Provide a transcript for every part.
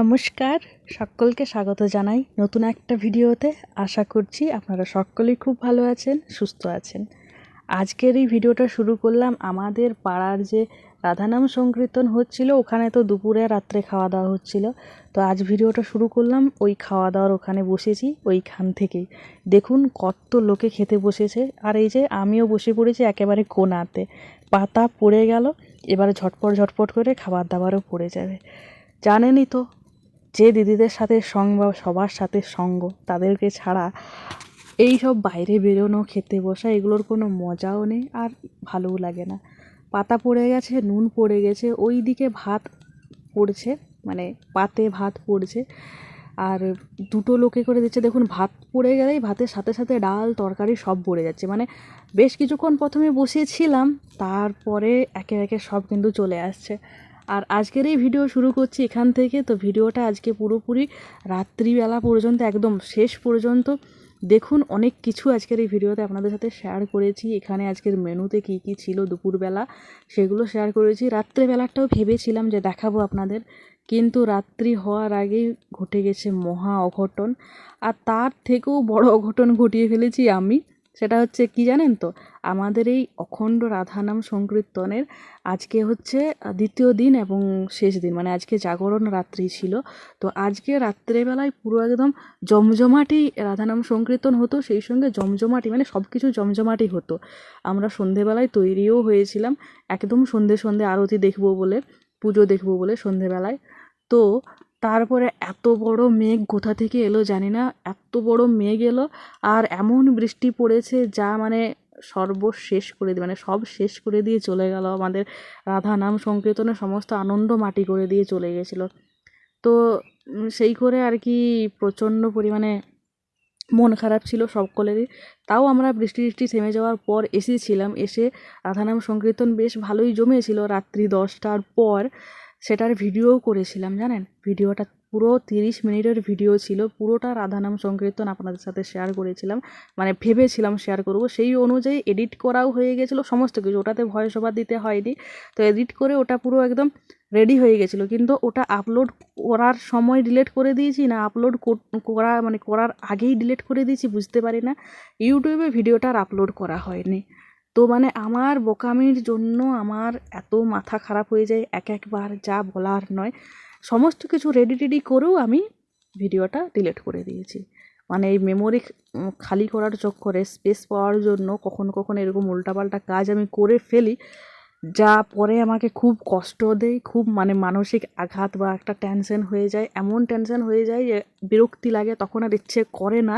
নমস্কার। সকলকে স্বাগত জানাই নতুন একটা ভিডিওতে। আশা করছি আপনারা সকলেই খুব ভালো আছেন, সুস্থ আছেন। আজকের এই ভিডিওটা শুরু করলাম আমাদের পাড়ার যে রাধানাম সংকীর্তন হচ্ছিল, ওখানে তো দুপুরে রাত্রে খাওয়া দাওয়া হচ্ছিল। তো আজ ভিডিওটা শুরু করলাম, ওই খাওয়া দাওয়ার ওখানে বসেছি, ওইখান থেকেই দেখুন কত লোকে খেতে বসেছে। আর এই যে আমিও বসে পড়েছি একেবারে কোনাতে। পাতা পড়ে গেল, এবারে ঝটপট ঝটপট করে খাবার দাবারও পড়ে যাবে। জানেনই তো যে দিদিদের সাথে সঙ্গ বা সবার সাথে সঙ্গ তাদেরকে ছাড়া এই সব বাইরে বেরোনো, খেতে বসা এগুলোর কোনো মজাও নেই আর ভালোও লাগে না। পাতা পড়ে গেছে, নুন পড়ে গেছে ওই দিকে ভাত পড়ছে মানে পাতে ভাত পড়ছে। আর দুটো লোকে করে দিচ্ছে, দেখুন ভাত পড়ে গেলেই ভাতের সাথে সাথে ডাল, তরকারি সব পড়ে যাচ্ছে। মানে বেশ কিছুক্ষণ প্রথমে বসিয়েছিলাম, তারপরে একে একে সব কিন্তু চলে আসছে। আর আজকের এই ভিডিও শুরু করছি এখান থেকে। তো ভিডিওটা আজকে পুরোপুরি রাত্রিবেলা পর্যন্ত, একদম শেষ পর্যন্ত। দেখুন, অনেক কিছু আজকের এই ভিডিওতে আপনাদের সাথে শেয়ার করেছি। এখানে আজকের মেনুতে কী কী ছিল দুপুরবেলা, সেগুলো শেয়ার করেছি। রাত্রেবেলাটাও ভেবেছিলাম যে দেখাবো আপনাদের, কিন্তু রাত্রি হওয়ার আগেই ঘটে গেছে মহা অঘটন। আর তার থেকেও বড় অঘটন ঘটিয়ে ফেলেছি আমি। সেটা হচ্ছে কি জানেন তো? আমাদের এই অখণ্ড রাধানাম সংকীর্তনের আজকে হচ্ছে দ্বিতীয় দিন এবং শেষ দিন। মানে আজকে জাগরণ রাত্রি ছিল। তো আজকে রাত্রেবেলায় পুরো একদম জমজমাটি রাধানাম সংকীর্তন হতো। সেই সঙ্গে জমজমাটি মানে সব কিছু জমজমাটি হতো। আমরা সন্ধেবেলায় তৈরিও হয়েছিলাম। একদম সন্ধে সন্ধে আরতি দেখব বলে, পুজো দেখব বলে সন্ধেবেলায়। তো তারপরে এত বড় মেঘ কোথা থেকে এলো জানি না, এত বড় মেঘ এলো আর এমন বৃষ্টি পড়েছে যা মানে সর্বশেষ করে দিয়ে মানে সব শেষ করে দিয়ে চলে গেল। আমাদের রাধা নাম সংকীর্তনের সমস্ত আনন্দ মাটি করে দিয়ে চলে গেছিল। তো সেই করে আর কি প্রচণ্ড পরিমাণে মন খারাপ ছিল সকলেরই। তাও আমরা বৃষ্টি টিষ্টি থেমে যাওয়ার পর এসেছিলাম। এসে রাধানাম সংকীর্তন বেশ ভালোই জমেছিল। রাত্রি দশটার পর সেটার ভিডিওও করেছিলাম, জানেন? ভিডিওটা পুরো তিরিশ মিনিটের ভিডিও ছিল, পুরোটা রাধানাম সংকীর্তন আপনাদের সাথে শেয়ার করেছিলাম মানে ভেবেছিলাম শেয়ার করব। সেই অনুযায়ী এডিট করাও হয়ে গেছিল, সমস্ত কিছু। ওটাতে ভয়েস ওভার দিতে হয়নি, তো এডিট করে ওটা পুরো একদম রেডি হয়ে গেছিল। কিন্তু ওটা আপলোড করার সময় ডিলেট করে দিয়েছি না আপলোড করা মানে করার আগেই ডিলেট করে দিয়েছি বুঝতে পারি না। ইউটিউবে ভিডিওটা আর আপলোড করা হয়নি। তো মানে আমার বোকামির জন্য আমার এত মাথা খারাপ হয়ে যায় এক একবার যা বলার নয়। সমস্ত কিছু রেডি টেডি করেও আমি ভিডিওটা ডিলেট করে দিয়েছি। মানে এই মেমোরি খালি করার চক্করে স্পেস পাওয়ার জন্য কখনো কখনো এরকম উল্টাপাল্টা কাজ আমি করে ফেলি, যা পরে আমাকে খুব কষ্ট দেয়, খুব মানে মানসিক আঘাত বা একটা টেনশন হয়ে যায়। এমন টেনশন হয়ে যায় যে বিরক্তি লাগে, তখন আর ইচ্ছে করে না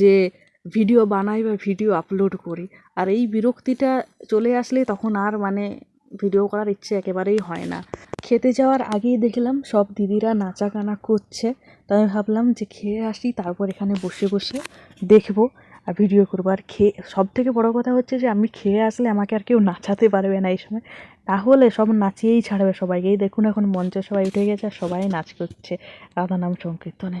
যে ভিডিও বানাই বা ভিডিও আপলোড করি। আর এই বিরক্তিটা চলে আসলে তখন আর মানে ভিডিও করার ইচ্ছে একেবারেই হয় না। খেতে যাওয়ার আগেই দেখলাম সব দিদিরা নাচা কানা করছে। তো আমি ভাবলাম যে খেয়ে আসি, তারপর এখানে বসে বসে দেখব আর ভিডিও করব। আর খেয়ে সব থেকে বড়ো কথা হচ্ছে যে আমি খেয়ে আসলে আমাকে আর কেউ নাচাতে পারবে না এই সময়। তাহলে সব নাচিয়েই ছাড়বে সবাইকে। এই দেখুন এখন মঞ্চে সবাই উঠে গেছে আর সবাই নাচ করছে। রাধা নাম সংকীর্তনে।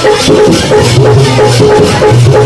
Thank you.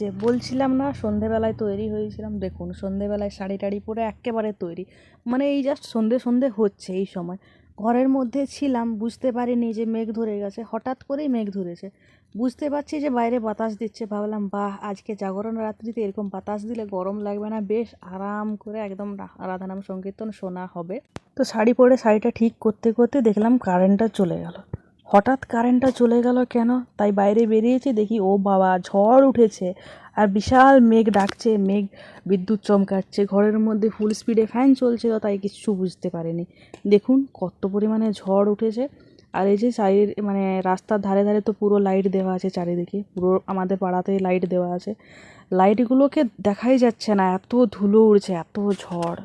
যে বলছিলাম না, সন্ধেবেলায় তৈরি হয়েছিলাম। দেখুন, সন্ধেবেলায় শাড়ি টাড়ি পরে একেবারে তৈরি। মানে এই জাস্ট সন্ধে সন্ধে হচ্ছে এই সময়। ঘরের মধ্যে ছিলাম, বুঝতে পারিনি যে মেঘ ধরে গেছে। হঠাৎ করেই মেঘ ধরেছে। বুঝতে পারছি যে বাইরে বাতাস দিচ্ছে। ভাবলাম, বাহ, আজকে জাগরণ রাত্রিতে এরকম বাতাস দিলে গরম লাগবে না। বেশ আরাম করে একদম রাধানাম সংকীর্তন শোনা হবে। তো শাড়ি পরে শাড়িটা ঠিক করতে করতে দেখলাম কারেন্টটা চলে গেল। হঠাৎ কারেন্টটা চলে গেল কেন? তাই বাইরে বেরিয়েছি, দেখি, ও বাবা, ঝড় উঠেছে। আর বিশাল মেঘ ডাকছে, মেঘ বিদ্যুৎ চমকাচ্ছে, ঘরের মধ্যে ফুল স্পিডে ফ্যান চলছিল তাই কিচ্ছু বুঝতে পারিনি। দেখুন, কত পরিমাণে ঝড় উঠেছে। আর এই যে সাইড মানে রাস্তার ধারে ধারে তো পুরো লাইট দেওয়া আছে চারিদিকে, পুরো আমাদের পাড়াতে লাইট দেওয়া আছে। লাইটগুলোকে দেখাই যাচ্ছে না, এত ধুলো উড়ছে, এত ঝড়।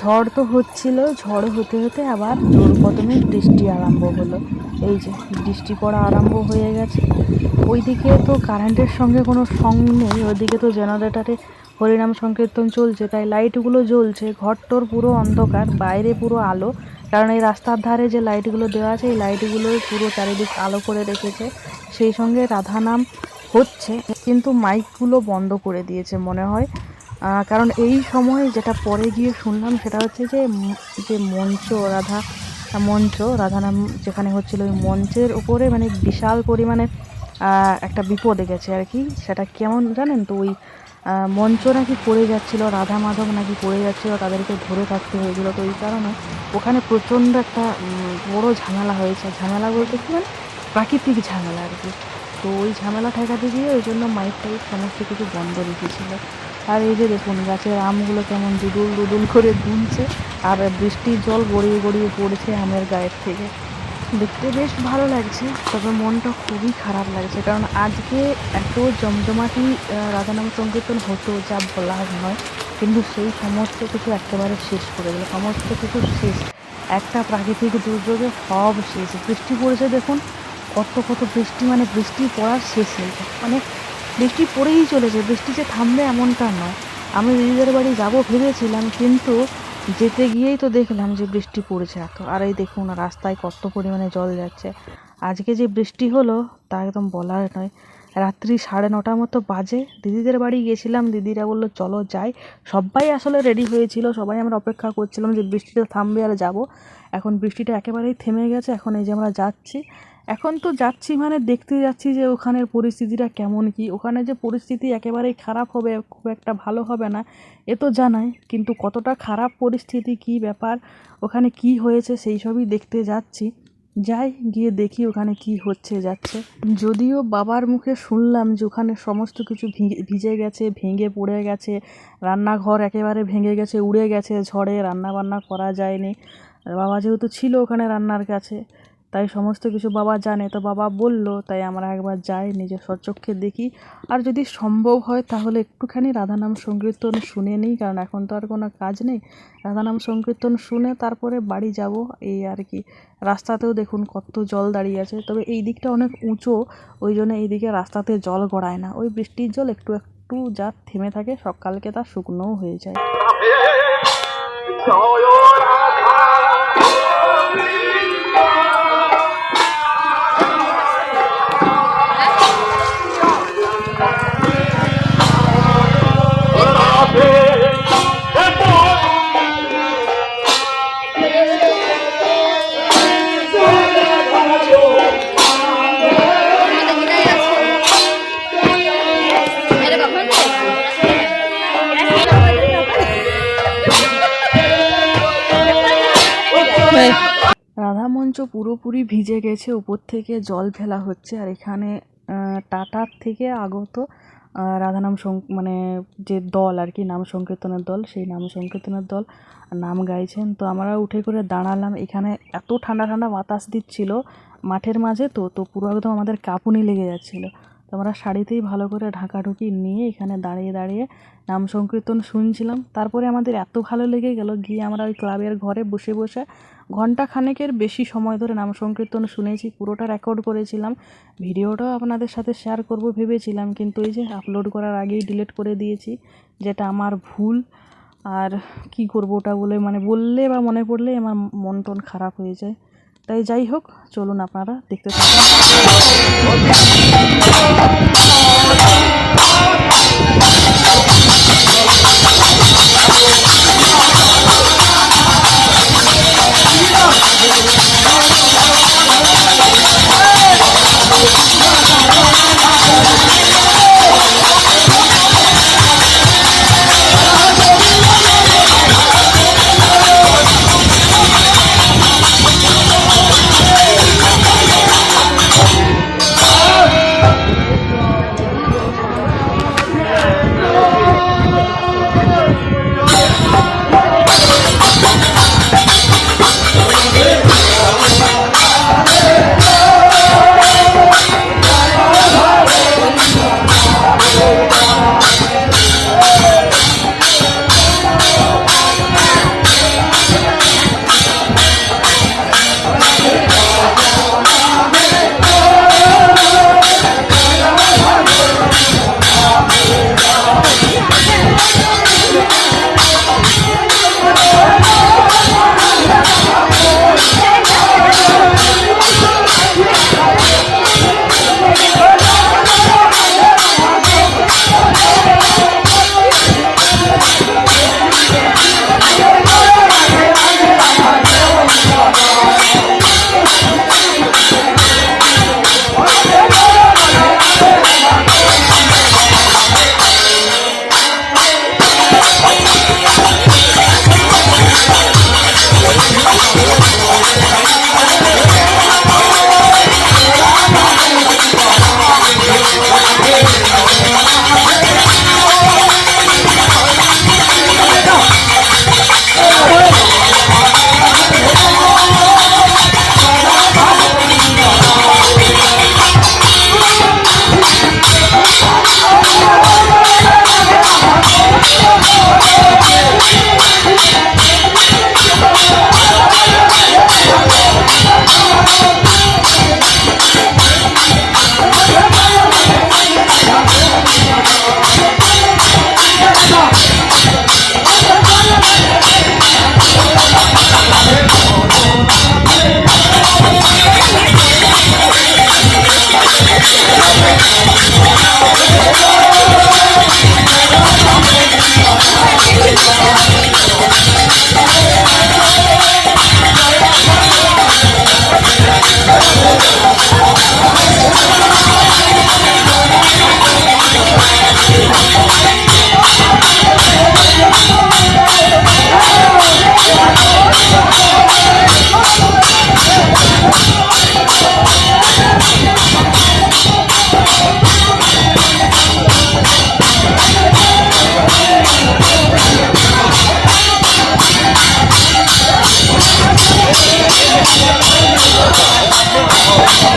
ঝড় তো হচ্ছিল, ঝড় হতে হতে আবার জোর কদমে বৃষ্টি আরম্ভ হলো। এই যে বৃষ্টি পড়া আরম্ভ হয়ে গেছে। ওইদিকে তো কারেন্টের সঙ্গে কোনো সং নেই, ওইদিকে তো জেনারেটারে হরিনাম সংকীর্তন চলছে, তাই লাইটগুলো জ্বলছে, ঘরটোর পুরো অন্ধকার, বাইরে পুরো আলো, কারণ এই রাস্তার ধারে যে লাইটগুলো দেওয়া আছে, এই লাইটগুলো পুরো চারিদিক আলো করে রেখেছে। সেই সঙ্গে রাধানাম হচ্ছে, কিন্তু মাইকগুলো বন্ধ করে দিয়েছে, মনে হয় কারণ এই সময় যেটা পরে গিয়ে শুনলাম সেটা হচ্ছে যে যে মঞ্চ, রাধা মঞ্চ রাধানাম যেখানে হচ্ছিল ওই মঞ্চের উপরে মানে বিশাল পরিমাণে একটা বিপদে গেছে আর কি। সেটা কেমন জানেন তো? ওই মঞ্চ নাকি পড়ে যাচ্ছিল, রাধা মাধব নাকি পড়ে যাচ্ছিল, তাদেরকে ধরে থাকতে হয়েছিল। তো এই কারণে ওখানে প্রচণ্ড একটা বড় ঝামেলা হয়েছে। ঝামেলা বলতে কি মানে প্রাকৃতিক ঝামেলা আর কি। তো ওই ঝামেলা ঠেকাতে গিয়ে ওই জন্য মাইক টাইক সমস্ত কিছু বন্ধ রেখেছিল। আর এই যে দেখুন, গাছের আমগুলো কেমন দুদুল দুদুল করে দুলছে, আর বৃষ্টির জল গড়িয়ে গড়িয়ে পড়ছে আমের গায়ের থেকে। দেখতে বেশ ভালো লাগছে, তবে মনটা খুবই খারাপ লাগছে, কারণ আজকে এত জমজমাটি রাধানাম সংকীর্তন হতো যা বলার নয়, কিন্তু সেই সমস্ত কিছু একেবারে শেষ করে দিল, সমস্ত কিছু শেষ। একটা প্রাকৃতিক দুর্যোগে সব শেষ। বৃষ্টি পড়েছে দেখুন, কত কত বৃষ্টি মানে বৃষ্টি পড়ার শেষ নেই। মানে বৃষ্টি পড়েই চলেছে। বৃষ্টি যে থামবে এমনটা নয়। আমি দিদিদের বাড়ি যাব ভেবেছিলাম, কিন্তু যেতে গিয়েই তো দেখলাম যে বৃষ্টি পড়েছে এত। আর এই দেখুন, রাস্তায় কত পরিমাণে জল যাচ্ছে। আজকে যে বৃষ্টি হলো, তা একদম বলার নয়। রাত্রি সাড়ে নটার মতো বাজে। দিদিদের বাড়ি গেছিলাম দিদিরা বলল, চলো যাই। সবাই আসলে রেডি হয়েছিল, সবাই আমরা অপেক্ষা করছিলাম যে বৃষ্টিটা থামবে আর যাব। এখন বৃষ্টিটা একেবারেই থেমে গেছে। এখন এই যে আমরা যাচ্ছি এখন তো যাচ্ছি মানে দেখতে যাচ্ছি যে ওখানের পরিস্থিতিটা কেমন কি। ওখানে যে পরিস্থিতি একেবারেই খারাপ হবে, খুব একটা ভালো হবে না, এ তো জানাই। কিন্তু কতটা খারাপ পরিস্থিতি, কি ব্যাপার, ওখানে কি হয়েছে সেই সবই দেখতে যাচ্ছি। যাই, গিয়ে দেখি ওখানে কি হচ্ছে, যাচ্ছে। যদিও বাবার মুখে শুনলাম যে ওখানে সমস্ত কিছু ভিজে- গেছে, ভেঙে পড়ে গেছে, রান্নাঘর একেবারে ভেঙে গেছে, উড়ে গেছে, ঝড়ে রান্না বান্না করা যায়নি। বাবা যেহেতু ছিল ওখানে রান্নার কাছে তাই সমস্ত কিছু বাবা জানে। তো বাবা বলল, তাই আমরা একবার যাই, নিজের সচক্ষে দেখি। আর যদি সম্ভব হয়, তাহলে একটুখানি রাধানাম সংকীর্তন শুনে নিই, কারণ এখন তো আর কোনো কাজ নেই। রাধানাম সংকীর্তন শুনে তারপরে বাড়ি যাব। এই আর কি। রাস্তাতেও দেখুন কত জল দাঁড়িয়ে আছে। তবে এই দিকটা অনেক উঁচু, ওই জন্য এই দিকে রাস্তাতে জল গড়ায় না। ওই বৃষ্টির জল একটু একটু যা থেমে থাকে, সকালকে তা শুকনোও হয়ে যায়। রাধা মঞ্চ পুরোপুরি ভিজে গেছে উপর থেকে জল ফেলা হচ্ছে আর এখানে টাটার থেকে আগত আহ, রাধা নাম সং মানে যে দল আর কি নাম সংকীর্তনের দল সেই নাম সংকীর্তনের দল নাম গাইছেন। তো আমরা উঠে করে দাঁড়ালাম এখানে এত ঠান্ডা ঠান্ডা বাতাস দিচ্ছিল মাঠের মাঝে তো তো পুরো একদম আমাদের কাঁপুনি লেগে যাচ্ছিল। তো আমরা শাড়িতেই ভালো করে ঢাকাঢুকি নিয়ে এখানে দাঁড়িয়ে দাঁড়িয়ে নাম সংকীর্তন শুনছিলাম। তারপরে আমাদের এত ভালো লেগে গেল, গিয়ে আমরা ওই ক্লাবের ঘরে বসে বসে ঘণ্টা খানেকের বেশি সময় ধরে নাম সংকীর্তন শুনেছি, পুরোটা রেকর্ড করেছিলাম। ভিডিওটাও আপনাদের সাথে শেয়ার করব ভেবেছিলাম, কিন্তু এই যে আপলোড করার আগেই ডিলিট করে দিয়েছি, যেটা আমার ভুল। আর কি করব ওটা বলে মানে বললে বা মনে পড়লে আমার মন টন খারাপ হয়ে যায়। তাই যাই হোক চলুন আপনারা দেখতে থাকুন।